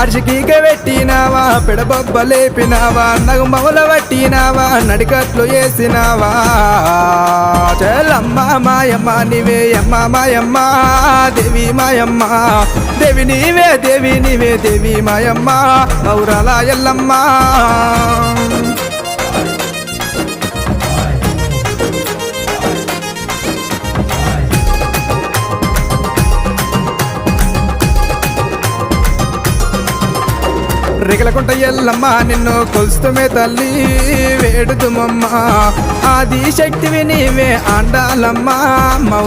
అర్షికీక పెట్టినావా? పిడబొబ్బ లేపినావా? నగుమవల పట్టినావా? నడికట్లు వేసినావా చెల్లమ్మ మాయమ్మ నీవే అమ్మ మాయమ్మ దేవి మాయమ్మ. దేవి నీవే దేవి నీవే దేవి మాయమ్మ. మౌరాల ఎల్లమ్మ. రిగలకుంట ఎల్లమ్మ నిన్ను కొలుస్తుమే తల్లి వేడుదుమమ్మ. ఆది శక్తివి నీవే అండాలమ్మ మౌ